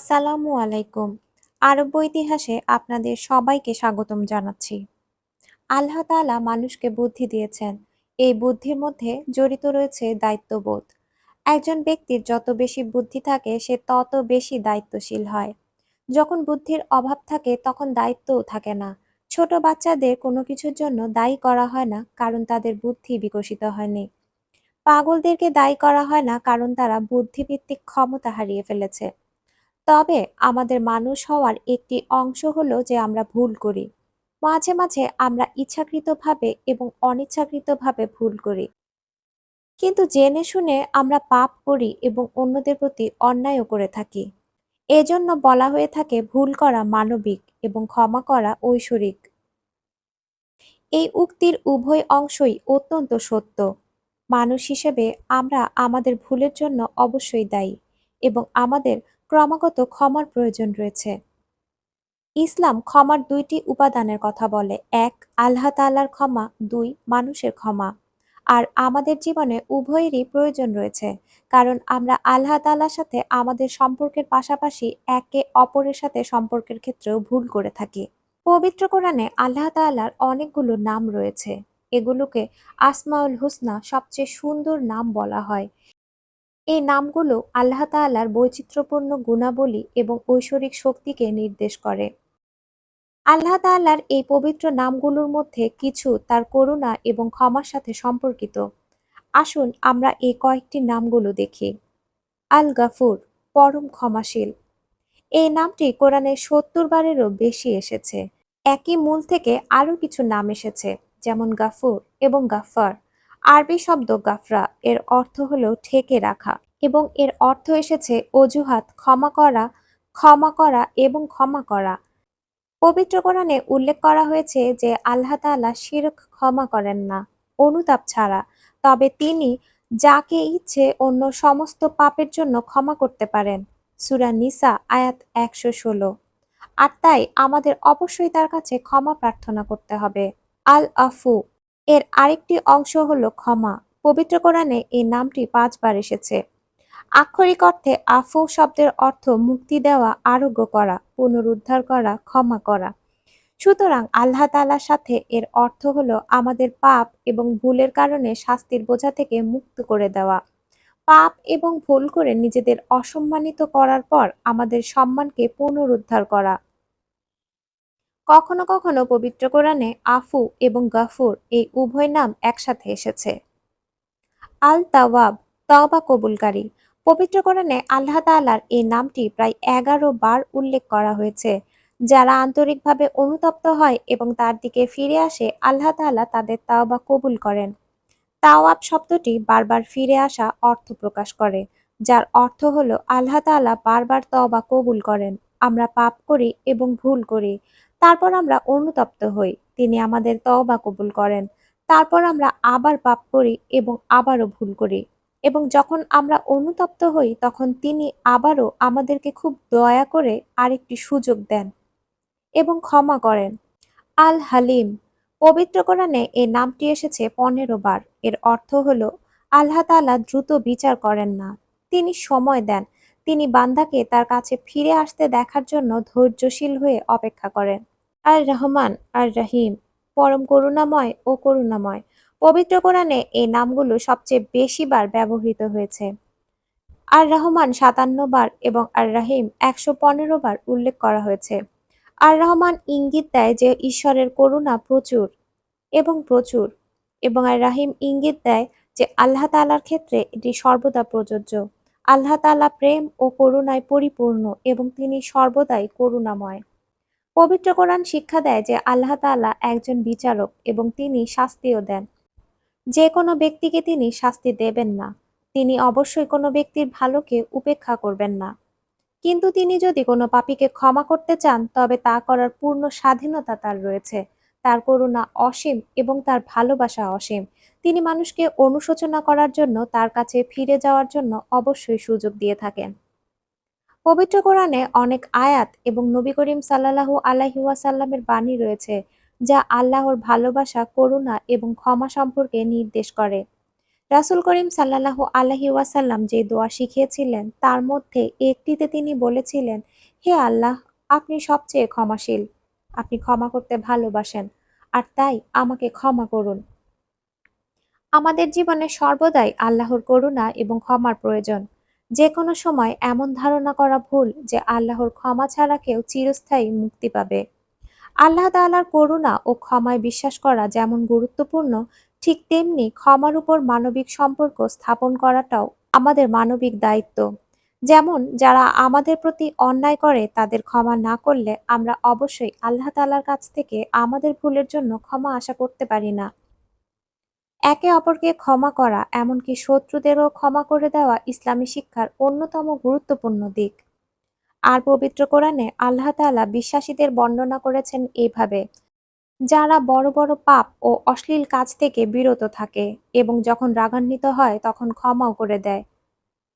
আসসালামু আলাইকুম। আরব্য ইতিহাসে আপনাদের সবাইকে স্বাগতম জানাচ্ছি। আল্লাহ তাআলা মানুষকে বুদ্ধি দিয়েছেন। এই বুদ্ধির মধ্যে জড়িত রয়েছে দায়িত্ববোধ। একজন ব্যক্তির যত বেশি বুদ্ধি থাকে, সে তত বেশি দায়িত্বশীল হয়। যখন বুদ্ধির অভাব থাকে, তখন দায়িত্বও থাকে না। ছোট বাচ্চাদের কোনো কিছুর জন্য দায়ী করা হয় না, কারণ তাদের বুদ্ধি বিকশিত হয়নি। পাগলদেরকে দায়ী করা হয় না, কারণ তারা বুদ্ধিভিত্তিক ক্ষমতা হারিয়ে ফেলেছে। তবে আমাদের মানুষ হওয়ার একটি অংশ হলো যে আমরা ভুল করি। মাঝে মাঝে আমরা ইচ্ছাকৃতভাবে এবং অনিচ্ছাকৃতভাবে ভুল করি। কিন্তু জেনে শুনে আমরা পাপ করি এবং অন্যদের প্রতি অন্যায়ও করে থাকি। এজন্য বলা হয়ে থাকে ভুল করা মানবিক এবং ক্ষমা করা ঐশ্বরিক। এই উক্তির উভয় অংশই অত্যন্ত সত্য। মানুষ হিসেবে আমরা আমাদের ভুলের জন্য অবশ্যই দায়ী এবং আমাদের ক্রমাগত ক্ষমার প্রয়োজন রয়েছে। ইসলাম ক্ষমার দুইটি উপাদানের কথা বলে। এক, আল্লাহ তাআলার ক্ষমা। দুই, মানুষের ক্ষমা। আর আমাদের জীবনে উভয়েরই প্রয়োজন রয়েছে। কারণ আমরা আল্লাহ তাআলার সাথে আমাদের সম্পর্কের পাশাপাশি একে অপরের সাথে সম্পর্কের ক্ষেত্রেও ভুল করে থাকি। পবিত্র কোরআনে আল্লাহ তাআলার অনেকগুলো নাম রয়েছে। এগুলোকে আসমাউল হুসনা সবচেয়ে সুন্দর নাম বলা হয়। এই নামগুলো আল্লাহ তাআলার বৈচিত্র্যপূর্ণ গুণাবলী এবং ঐশ্বরিক শক্তিকে নির্দেশ করে। আল্লাহ তাআলার এই পবিত্র নামগুলোর মধ্যে কিছু তার করুণা এবং ক্ষমার সাথে সম্পর্কিত। আসুন আমরা এই কয়েকটি নামগুলো দেখি। আল গাফুর পরম ক্ষমাশীল। এই নামটি কোরআনে সত্তর বারেরও বেশি এসেছে। একই মূল থেকে আরও কিছু নাম এসেছে, যেমন গাফুর এবং গাফার আরবি শব্দ গাফরা, এর অর্থ হলো ঠেকে রাখা এবং এর অর্থ এসেছে অজুহাত, ক্ষমা করা ক্ষমা করা এবং ক্ষমা করা। পবিত্র কোরআনে উল্লেখ করা হয়েছে যে আল্লাহ তাআলা শিরক ক্ষমা করেন না, অনুতাপ ছাড়া। তবে তিনি যাকে ইচ্ছে অন্য সমস্ত পাপের জন্য ক্ষমা করতে পারেন। সুরা নিসা, আয়াত একশো ষোলো। আর তাই আমাদের অবশ্যই তার কাছে ক্ষমা প্রার্থনা করতে হবে। আল আফু এর আরেকটি অংশ হলো ক্ষমা। পবিত্র কোরআনে এই নামটি পাঁচবার এসেছে। আক্ষরিক অর্থে আফু শব্দের অর্থ মুক্তি দেওয়া, আরোগ্য করা, পুনরুদ্ধার করা, ক্ষমা করা। সুতরাং আল্লাহ তাআলার সাথে এর অর্থ হলো আমাদের পাপ এবং ভুলের কারণে শাস্তির বোঝা থেকে মুক্ত করে দেওয়া। পাপ এবং ভুল করে নিজেদের অসম্মানিত করার পর আমাদের সম্মানকে পুনরুদ্ধার করা। কখনো কখনো পবিত্র কোরআনে আফু এবং গাফুর এই উভয় নাম একসাথে এসেছে। আল তাওয়াব, তওবা কবুলকারী। পবিত্র কোরআনে আল্লাহ তাআলার এই নামটি প্রায় এগারো বার উল্লেখ করা হয়েছে। যারা আন্তরিকভাবে অনুতপ্ত হয় এবং তার দিকে ফিরে আসে, আল্লাহ তাআলা তাদের তাওবা কবুল করেন। তাওয়াব শব্দটি বারবার ফিরে আসা অর্থ প্রকাশ করে, যার অর্থ হলো আল্লাহ তাআলা বারবার তওবা কবুল করেন। আমরা পাপ করি এবং ভুল করি। তারপর আমরা অনুতপ্ত হই। তিনি আমাদের তওবা কবুল করেন। তারপর আমরা আবার পাপ করি এবং আবারও ভুল করি। এবং যখন আমরা অনুতপ্ত হই, তখন তিনি আবারও আমাদেরকে খুব দয়া করে আরেকটি সুযোগ দেন এবং ক্ষমা করেন। আল হালিম, পবিত্র কোরআনে এই নামটি এসেছে পনেরো বার। এর অর্থ হলো, আল্লাহ তাআলা দ্রুত বিচার করেন না। তিনি সময় দেন তিনি বান্দাকে তার কাছে ফিরে আসতে দেখার জন্য ধৈর্যশীল হয়ে অপেক্ষা করেন। আর রহমান, আর রহিম, পরম করুণাময় ও করুণাময়। পবিত্র কোরআনে এই নামগুলো সবচেয়ে বেশি বার ব্যবহৃত হয়েছে। আর রহমান সাতান্ন বার এবং আর রাহিম একশো পনেরো বার উল্লেখ করা হয়েছে। আর রহমান ইঙ্গিত দেয় যে ঈশ্বরের করুণা প্রচুর এবং প্রচুর এবং আর রাহিম ইঙ্গিত দেয় যে আল্লাহ তালার ক্ষেত্রে এটি সর্বদা প্রযোজ্য। আল্লাহ তালা প্রেম ও করুণায় পরিপূর্ণ এবং তিনি সর্বদাই করুণাময়। পবিত্র কোরআন শিক্ষা দেয় যে আল্লাহ তাআলা একজন বিচারক এবং তিনি শাস্তিও দেন। যে কোনো ব্যক্তিকে তিনি শাস্তি দেবেন না। তিনি অবশ্যই কোনো ব্যক্তির ভালোকে উপেক্ষা করবেন না। কিন্তু তিনি যদি কোনো পাপীকে ক্ষমা করতে চান, তবে তা করার পূর্ণ স্বাধীনতা তার রয়েছে। তার করুণা অসীম এবং তার ভালোবাসা অসীম। তিনি মানুষকে অনুশোচনা করার জন্য তার কাছে ফিরে যাওয়ার জন্য অবশ্যই সুযোগ দিয়ে থাকেন। পবিত্র কোরআনে অনেক আয়াত এবং নবী করিম সাল্লাল্লাহু আলাইহি ওয়াসাল্লামের বাণী রয়েছে যা আল্লাহর ভালোবাসা করুণা এবং ক্ষমা সম্পর্কে নির্দেশ করে। রাসূল করিম সাল্লাল্লাহু আলাইহি ওয়াসাল্লাম যে দোয়া শিখিয়েছিলেন তার মধ্যে একটিতে তিনি বলেছিলেন, হে আল্লাহ, আপনি সবচেয়ে ক্ষমাশীল। আপনি ক্ষমা করতে ভালোবাসেন। আর তাই আমাকে ক্ষমা করুন। আমাদের জীবনে সর্বদাই আল্লাহর করুণা এবং ক্ষমার প্রয়োজন। যে কোনো সময় এমন ধারণা করা ভুল যে আল্লাহর ক্ষমা ছাড়া কেউ চিরস্থায়ী মুক্তি পাবে। আল্লাহ তাআলার করুণা ও ক্ষমায় বিশ্বাস করা যেমন গুরুত্বপূর্ণ, ঠিক তেমনি ক্ষমার উপর মানবিক সম্পর্ক স্থাপন করাটাও আমাদের মানবিক দায়িত্ব। যেমন যারা আমাদের প্রতি অন্যায় করে তাদের ক্ষমা না করলে আমরা অবশ্যই আল্লাহ তাআলার কাছ থেকে আমাদের ভুলের জন্য ক্ষমা আশা করতে পারি না। একে অপরকে ক্ষমা করা এমনকি শত্রুদেরও ক্ষমা করে দেওয়া ইসলামী শিক্ষার অন্যতম গুরুত্বপূর্ণ দিক। আর পবিত্র কোরআনে আল্লাহ তাআলা বিশ্বাসীদের বর্ণনা করেছেন এভাবে, যারা বড় বড় পাপ ও অশ্লীল কাজ থেকে বিরত থাকে এবং যখন রাগান্বিত হয় তখন ক্ষমাও করে দেয়।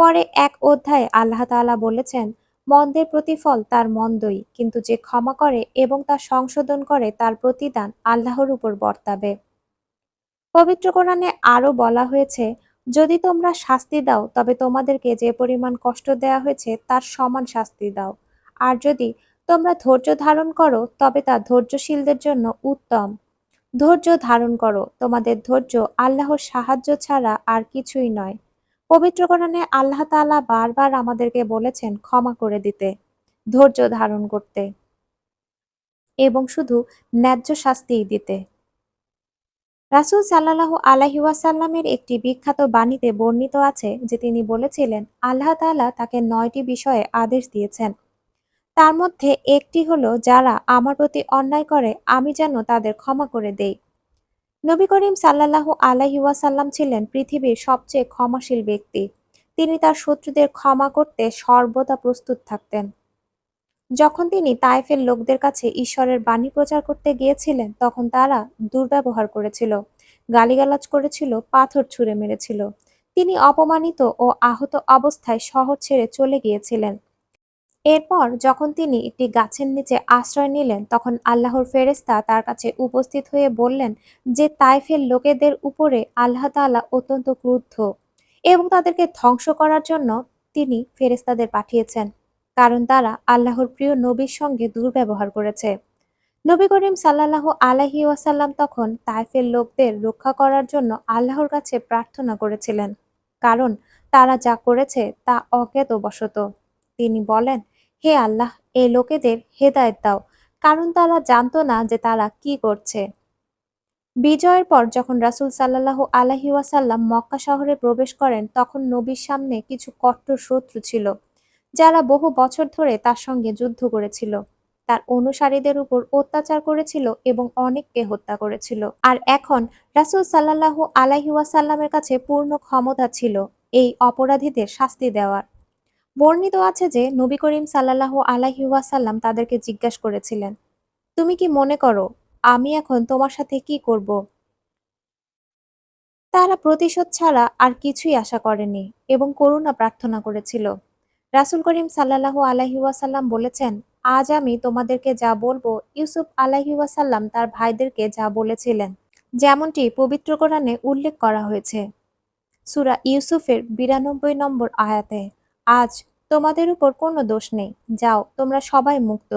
পরে এক অধ্যায়ে আল্লাহ তাআলা বলেছেন, মন্দের প্রতিফল তার মন্দই, কিন্তু যে ক্ষমা করে এবং তা সংশোধন করে তার প্রতিদান আল্লাহর উপর বর্তাবে। পবিত্র কোরআনে আরও বলা হয়েছে, যদি তোমরা শাস্তি দাও তবে তোমাদেরকে যে পরিমাণ কষ্ট দেয়া হয়েছে তার সমান শাস্তি দাও। আর যদি তোমরা ধৈর্য ধারণ করো তবে তা ধৈর্যশীলদের জন্য উত্তম। ধৈর্য ধারণ করো, তোমাদের ধৈর্য আল্লাহর সাহায্য ছাড়া আর কিছুই নয়। পবিত্র কোরআনে আল্লাহ তাআলা বারবার আমাদেরকে বলেছেন ক্ষমা করে দিতে, ধৈর্য ধারণ করতে এবং শুধু ন্যায্য শাস্তিই দিতে। রাসূল সাল্লাল্লাহু আলাইহি ওয়াসাল্লামের একটি বিখ্যাত বাণীতে বর্ণিত আছে যে তিনি বলেছিলেন, আল্লাহ তাআলা তাকে নয়টি বিষয়ে আদেশ দিয়েছেন। তার মধ্যে একটি হলো যারা আমার প্রতি অন্যায় করে আমি যেন তাদের ক্ষমা করে দেই। নবী করিম সাল্লাল্লাহু আলাইহি ওয়াসাল্লাম ছিলেন পৃথিবীর সবচেয়ে ক্ষমাশীল ব্যক্তি। তিনি তার শত্রুদের ক্ষমা করতে সর্বদা প্রস্তুত থাকতেন। যখন তিনি তায়েফের লোকদের কাছে ঈশ্বরের বাণী প্রচার করতে গিয়েছিলেন তখন তারা দুর্ব্যবহার করেছিল, গালিগালাজ করেছিল, পাথর ছুঁড়ে মেরেছিল। তিনি অপমানিত ও আহত অবস্থায় শহর ছেড়ে চলে গিয়েছিলেন। এরপর যখন তিনি একটি গাছের নিচে আশ্রয় নিলেন তখন আল্লাহর ফেরেশতা তার কাছে উপস্থিত হয়ে বললেন যে তাইফের লোকেদের উপরে আল্লাহ তাআলা অত্যন্ত ক্রুদ্ধ এবং তাদেরকে ধ্বংস করার জন্য তিনি ফেরেশতাদের পাঠিয়েছেন। কারণ তারা আল্লাহর প্রিয় নবীর সঙ্গে দুর্ব্যবহার করেছে। নবী করিম সাল্লাল্লাহু আলাইহি ওয়াসাল্লাম তখন তাইফের লোকদের রক্ষা করার জন্য আল্লাহর কাছে প্রার্থনা করেছিলেন। কারণ তারা যা করেছে তা অজ্ঞাত অজ্ঞাতবশত। তিনি বলেন, হে আল্লাহ এ লোকেদের হেদায়েত দাও কারণ তারা জানত না যে তারা কি করছে। বিজয়ের পর যখন রাসূল সাল্লাল্লাহু আলাইহি ওয়াসাল্লাম মক্কা শহরে প্রবেশ করেন তখন নবীর সামনে কিছু কট্টর শত্রু ছিল। যারা বহু বছর ধরে তার সঙ্গে যুদ্ধ করেছিল, তার অনুসারীদের উপর অত্যাচার করেছিল এবং অনেককে হত্যা করেছিল। আর এখন রাসূল সাল্লাল্লাহু আলাইহি ওয়াসাল্লামের কাছে পূর্ণ ক্ষমতা ছিল এই অপরাধীদের শাস্তি দেওয়ার। বর্ণিত আছে যে নবী করিম সাল্লাহ আলাইহি ওয়াসাল্লাম তাদেরকে জিজ্ঞাস করেছিলেন, তুমি কি মনে করো আমি এখন তোমার সাথে কি করব? তারা প্রতিশোধ ছাড়া আর কিছুই আশা করেনি এবং করুণা প্রার্থনা করেছিল। রাসূল করিম সাল্লাল্লাহু আলাইহি ওয়াসাল্লাম বলেছেন, আজ আমি তোমাদেরকে যা বলব ইউসুফ আলাইহি ওয়াসাল্লাম তার ভাইদেরকে যা বলেছিলেন, যেমনটি পবিত্র কোরআনে উল্লেখ করা হয়েছে। সুরা ইউসুফের বিরানব্বই নম্বর আয়াতে, আজ তোমাদের উপর কোনো দোষ নেই, যাও তোমরা সবাই মুক্ত।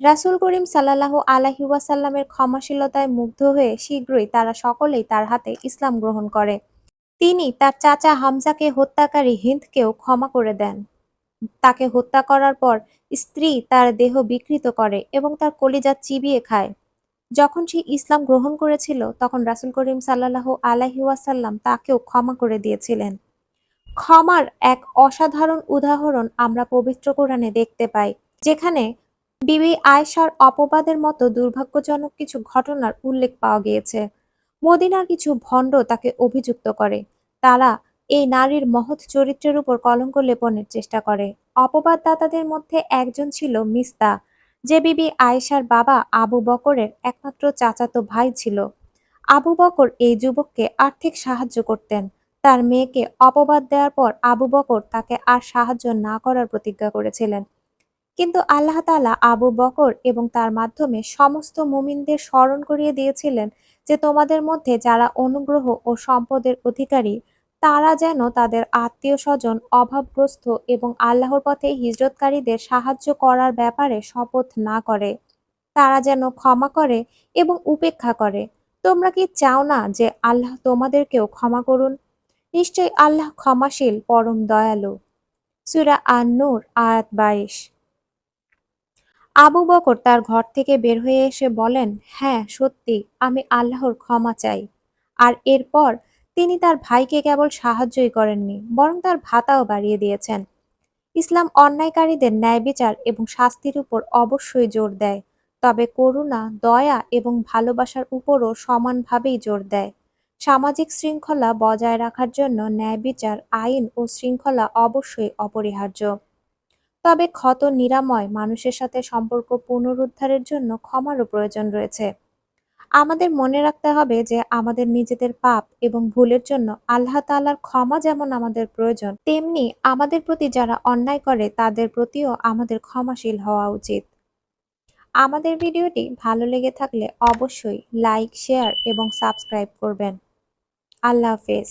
রাসূল করিম সাল্লাল্লাহু আলাইহি ওয়াসাল্লামের ক্ষমাশীলতায় মুগ্ধ হয়ে শীঘ্রই তারা সকলেই তার হাতে ইসলাম গ্রহণ করে। তিনি তার চাচা হামজাকে হত্যাকারী হিন্দকেও ক্ষমা করে দেন। তাকে হত্যা করার পর স্ত্রী তার দেহ বিকৃত করে এবং তার কলিজা চিবিয়ে খায়। যখন সে ইসলাম গ্রহণ করেছিল তখন রাসুল করিম সাল্লাল্লাহু আলাইহি ওয়াসাল্লাম তাকেও ক্ষমা করে দিয়েছিলেন। ক্ষমার এক অসাধারণ উদাহরণ আমরা পবিত্র কোরআনে দেখতে পাই, যেখানে বিবি আয়েশার অপবাদের মতো দুর্ভাগ্যজনক কিছু ঘটনার উল্লেখ পাওয়া গিয়েছে। মদিনার কিছু ভণ্ড তাকে অভিযুক্ত করে। তারা এই নারীর মহৎ চরিত্রের উপর কলঙ্ক লেপনের চেষ্টা করে। অপবাদদাতাদের মধ্যে একজন ছিল মিস্তা, যে বিবি আয়েশার বাবা আবু বকরের একমাত্র চাচাতো ভাই ছিল। আবু বকর এই যুবককে আর্থিক সাহায্য করতেন। তার মেয়েকে অপবাদ দেওয়ার পর আবু বকর তাকে আর সাহায্য না করার প্রতিজ্ঞা করেছিলেন। কিন্তু আল্লাহ তালা আবু বকর এবং তার মাধ্যমে সমস্ত মুমিনদের স্মরণ করিয়ে দিয়েছিলেন যে তোমাদের মধ্যে যারা অনুগ্রহ ও সম্পদের অধিকারী তারা যেন তাদের আত্মীয়-স্বজন, অভাবগ্রস্ত এবং আল্লাহর পথে হিজরতকারীদের সাহায্য করার ব্যাপারে শপথ না করে। তারা যেন ক্ষমা করে এবং উপেক্ষা করে। তোমরা কি চাও না যে আল্লাহ তোমাদেরকেও ক্ষমা করুন? নিশ্চয়ই আল্লাহ ক্ষমাশীল, পরম দয়ালু। সূরা আন-নূর আয়াত ২২ আবু বকর তার ঘর থেকে বের হয়ে এসে বলেন, হ্যাঁ সত্যি, আমি আল্লাহর ক্ষমা চাই। আর এরপর তিনি তার ভাইকে কেবল সাহায্যই করেননি, বরং তার ভাতাও বাড়িয়ে দিয়েছেন। ইসলাম অন্যায়কারীদের ন্যায় বিচার এবং শাস্তির উপর অবশ্যই জোর দেয়, তবে করুণা, দয়া এবং ভালোবাসার উপরও সমানভাবেই জোর দেয়। সামাজিক শৃঙ্খলা বজায় রাখার জন্য ন্যায় বিচার আইন ও শৃঙ্খলা অবশ্যই অপরিহার্য। তবে ক্ষত নিরাময়, মানুষের সাথে সম্পর্ক পুনরুদ্ধারের জন্য ক্ষমারও প্রয়োজন রয়েছে। আমাদের মনে রাখতে হবে যে আমাদের নিজেদের পাপ এবং ভুলের জন্য আল্লাহ তাআলার ক্ষমা যেমন আমাদের প্রয়োজন, তেমনি আমাদের প্রতি যারা অন্যায় করে তাদের প্রতিও আমাদের ক্ষমাশীল হওয়া উচিত। আমাদের ভিডিওটি ভালো লেগে থাকলে অবশ্যই লাইক, শেয়ার এবং সাবস্ক্রাইব করবেন। আল্লাহ হাফেজ।